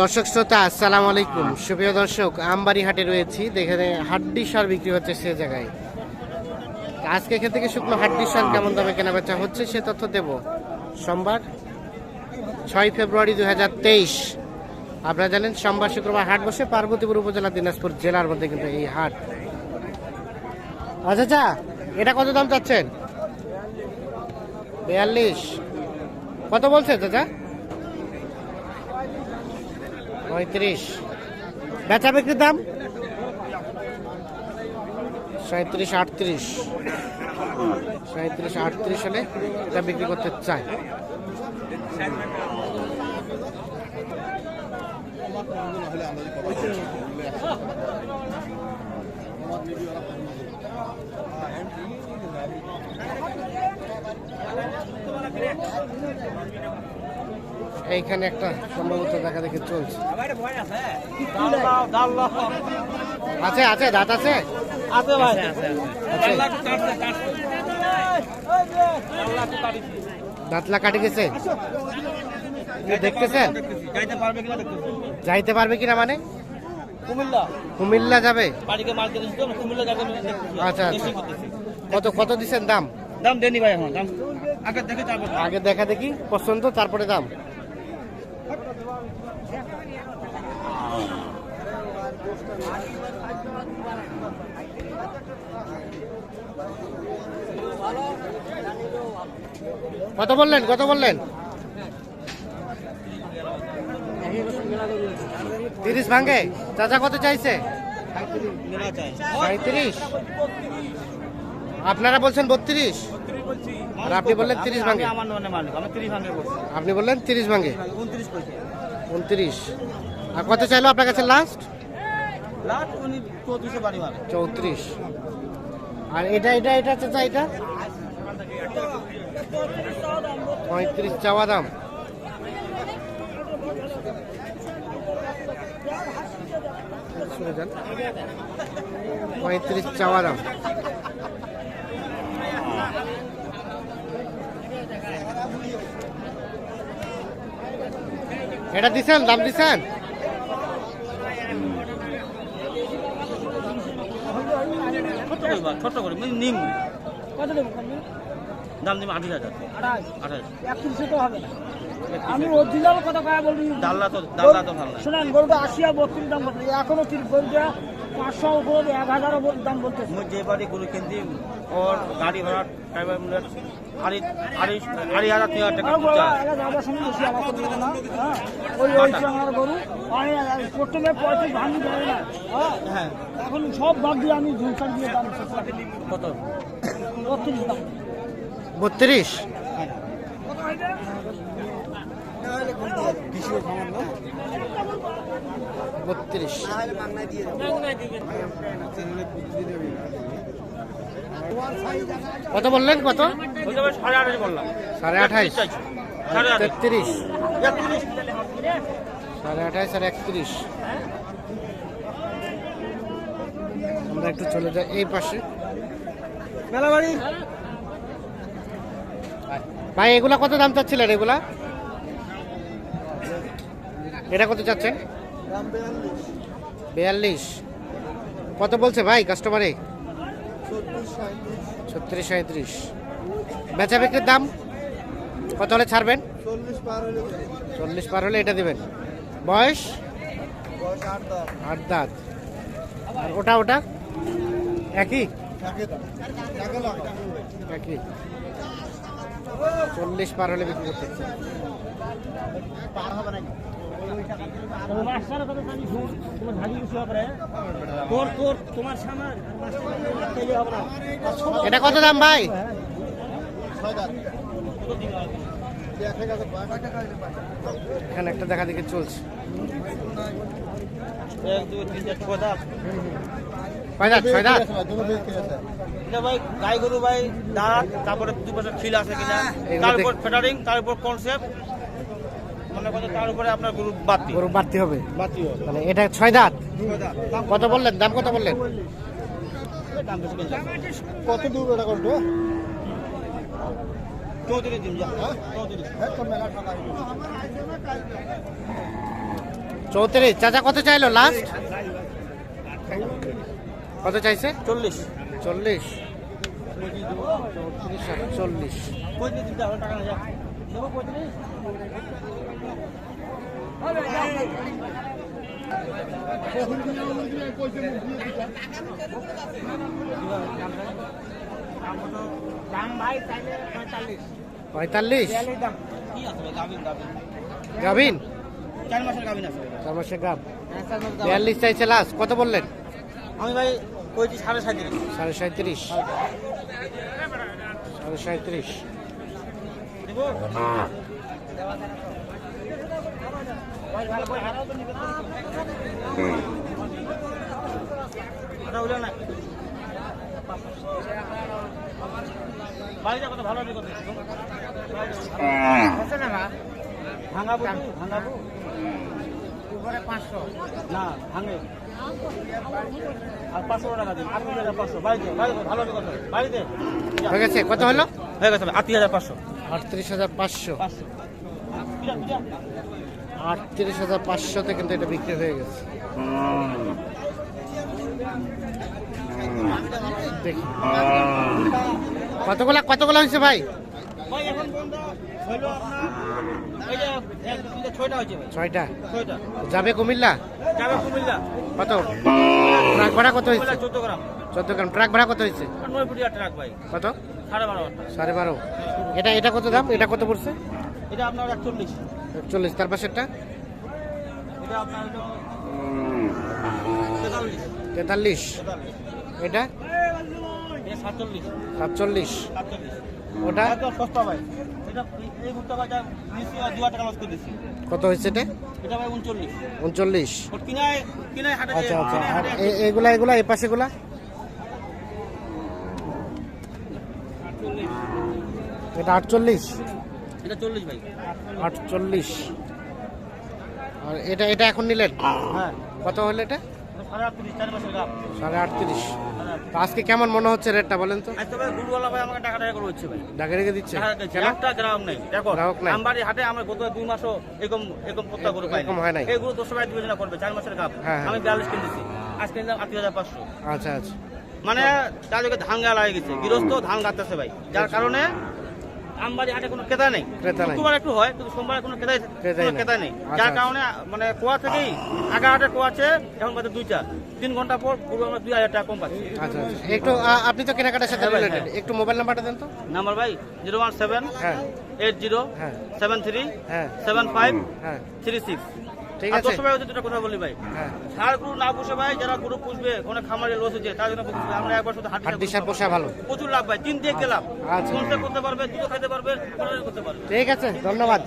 দর্শক শ্রোতা, আসসালামু আলাইকুম। সুপ্রিয় দর্শক আমবাড়ি হাটে রয়েছি। দেখে হাড্ডি সার বিক্রি হচ্ছে সে জায়গায়। আজকে এখান থেকে শুকনো হাড্ডি সার কেমন দামে কেনা বেচা হচ্ছে সে তথ্য দেব সোমবার, ছয় ফেব্রুয়ারি দু হাজার তেইশ। আপনারা জানেন, সোমবার শুক্রবার হাট বসে পার্বতীপুর উপজেলা দিনাজপুর জেলার মধ্যে কিন্তু এই হাট। আচ্ছা আচ্ছা এটা কত দাম চাচ্ছেন? বিয়াল্লিশ। কত বলছে চাচা? পঁয়ত্রিশ। বেচা বিক্রির দাম? সাঁত্রিশ আটত্রিশ। সাঁত্রিশ আটত্রিশ হলে এটা বিক্রি করতে চায় এইখানে একটা সম্ভবত দেখা দেখে চলছে। আছে আছে দাঁত আছে? আছে ভাই। দাঁতলা কাটি গেছে দেখতেছেন? যাইতে পারবে কিনা দেখতেছি। যাইতে পারবে কিনা মানে? কুমিল্লা। কুমিল্লা যাবে? আচ্ছা, আচ্ছা। কত কত দিচ্ছেন দাম? দাম দেনি ভাই এখন দাম। আগে দেখে আগে দেখা দেখি পছন্দ তারপরে দাম। কত বললেন কত বললেন? তিরিশ ভাঙ্গে চাচা কত চাইছে? আপনারা বলছেন বত্রিশ? আর আপনি বললেন তিরিশ আমি ভাঙ্গে আমার মনে মালিক আমি তিরিশ ভাঙে বলছি। আপনি বললেন তিরিশ ভাঙ্গে উনত্রিশ আর কত চাইলো আপনার কাছে লাস্ট উনি চৌত্রিশে বাড়ি মারে। চৌত্রিশ। আর এটা এটা এটা চাচা এটা? পঁয়ত্রিশ চাওয়া দাম। শুনে যান। পঁয়ত্রিশ চাওয়া দাম। এটা দিছেন দাম দিছেন? ছোট করে বা, ছোট করে মানে নিম। কত দেবো দাম নিম আঠাশ হাজার। আঠাশ? একত্রিশে তো হবে না। আমি অরিজিনাল কথা কয়া বলি ডাল্লা তো ডাল্লা তো ভালো না। শোনেন গরুটা আশি আর বত্রিশ দাম এখনও তিরিশ গরুটা পাঁচশো উপর এক হাজার উপর দাম বলতেছে। মুই যে বাড়ি গরু কিনছি ওর গাড়ি ভাড়া ড্রাইভার মূল্য আড়ি আড়ি আড়ি হাজার তিন হাজার টাকা হ্যাঁ। ওই ওই আমার গরু। প্রথমে পঁয়ত্রিশ ভাঙি দেবে না। হ্যাঁ হ্যাঁ। এখন সব বাদ দিয়ে আমি ঝুলসান দিয়ে দাম কত? বত্রিশ দাম। বত্রিশ? বত্রিশ। কত বললেন কত? সাড়ে আঠাইশ তেত্রিশ। সাড়ে আঠাইশ আর একত্রিশ। আমরা একটু চলে যাই এই পাশে। ভাই এগুলা কত দাম চাচ্ছিলেন এগুলা? এটা কত চাচ্ছেন? বিয়াল্লিশ। কত বলছে ভাই কাস্টমারে ছত্রিশ সাঁত্রিশ বেচা বিক্রির দাম? কত হলে ছাড়বেন? চল্লিশ পার হলে এটা দেবেন। বয়স? আট দাঁত। আর ওটা ওটা? একই? একই। চল্লিশ পার হলে বিক্রি করতে এটা কত দাম ভাই? এখানে একটা দেখা দেখে চলছে। এক দুই তিন চার ছয় দাঁত কয় দাঁত? ছয় দাঁত? ভাই গাই গরু ভাই দাঁত তারপরে খিল আছে কিনা? এগুলো তার উপর ফেটারিং তার উপর কনসেপ্ট মনে তার উপরে আপনার গরু বাতি গরু বাড়তে হবে। বাতি হবে। মানে এটা ছয় দাঁত। কত বললেন? দাম কত বললেন? কত দূর এটা করব? চৌত্রিশ দিন চৌত্রিশ। চাচা কত চাইলো লাস্ট কত চাইছে? চল্লিশ। চল্লিশ। চল্লিশ। পঁয়তাল্লিশ। গাভিন? চার মাসের গাভিন। আছে চার মাসের গাভ বিয়াল্লিশ চাইছে লাস্ট কত বললেন? আমি ভাই পঁয়ত্রিশ সাড়ে সাঁত্রিশ সাড়ে সাঁত্রিশ সাড়ে সাঁত্রিশ ভাঙাবো? ভাঙাবো উপরে পাঁচশো না ভাঙে আর পাঁচশো টাকা দিন আট হাজার পাঁচশো বাড়িতে বাড়িতে ভালো হবে কত বাড়িতে যা। হয়ে গেছে কত হলো হয়ে গেছে আট হাজার পাঁচশো আটত্রিশ হাজার পাঁচশো। আটত্রিশ হাজার পাঁচশোতে কিন্তু এটা বিক্রি হয়ে গেছে। দেখি। কতগুলা কতগুলা হয়েছে ভাই? ছয়টা। যাবে কুমিল্লা? কত? ট্রাক ভাড়া কত হয়েছে? চোদ্দ গ্রাম। ট্রাক ভাড়া কত হয়েছে? কত? সাড়ে বারো এটা এটা কত দাম? এটা কত পড়ছে? এটা আপনার একচল্লিশ। চল্লিশ তার পাশেরটা? এটা আপনার তেতাল্লিশ। এটা? সাতচল্লিশ। ওটা? সস্তা ভাই। কত হয়েছে এটা? উনচল্লিশ। উনচল্লিশ। আচ্ছা আচ্ছা। এ- এগুলা এগুলা এই পাশেগুলা? এটা আটচল্লিশ? এটা চল্লিশ ভাই। আটচল্লিশ। আর এটা এটা এখন নিলেন? হ্যাঁ। কত হলো এটা? সাড়ে আটত্রিশ আজকে কেমন মনে হচ্ছে রেটটা বলেন তো? আজ তো ভাই আমাকে টাকা টাকা হচ্ছে ভাই। ডাকে রেখে দিচ্ছে? গ্রাহক নেই। গ্রাহক নাই। হাটে আমরা গত দুই মাসও এরকম এরকম এরকম হয় নাই। এই গরু দশ টাকা বিবেচনা করবে চার মাসের গাপ হ্যাঁ, হ্যাঁ। আমি বিয়াল্লিশ কিনেছি আজকে নিলাম আশি হাজার পাঁচশো। আচ্ছা আচ্ছা। মানে তাদেরকে ধান গালা হয়ে গেছে গৃহস্থ ধান গাঁতেছে ভাই। যার কারণে আমবাড়ি হাটে কোনো ক্রেতা নেই। ক্রেতা নাই। শুক্রবার একটু হয় কিন্তু সোমবার কোনো ক্রেতাই ক্রেতাই কোনো ক্রেতা নেই। আচ্ছা, যার আচ্ছা। কারণে মানে কোয়া থেকেই আগা হাটে কোয়া আছে এখন বাজে দুইটা। তিন ঘণ্টা পর পুরো আমরা দুই হাজার টাকা কম পাচ্ছি। আচ্ছা একটু আপনি তো কেনাকাটার সাথে হ্যাঁ রিলেটেড একটু মোবাইল নাম্বারটা দেন তো। নাম্বার ভাই জিরো ওয়ান সেভেন হ্যাঁ। এইট জিরো হ্যাঁ। সেভেন থ্রি হ্যাঁ। সেভেন ফাইভ হ্যাঁ। Three six. ঠিক আছে। দশ সময় দুটা কথা বলি ভাই। হ্যাঁ। ষাড় গরু না পুষে ভাই যারা গরু পুষবে অনেক খামারে লস হচ্ছে তার জন্য আমরা একবার শুধু হাট হাড্ডি সার পোষা ভালো। প্রচুর লাভ ভাই তিন দিয়ে লাভ আচ্ছা। করতে পারবে দুটো খেতে পারবে করতে পারবে। ঠিক আছে ধন্যবাদ।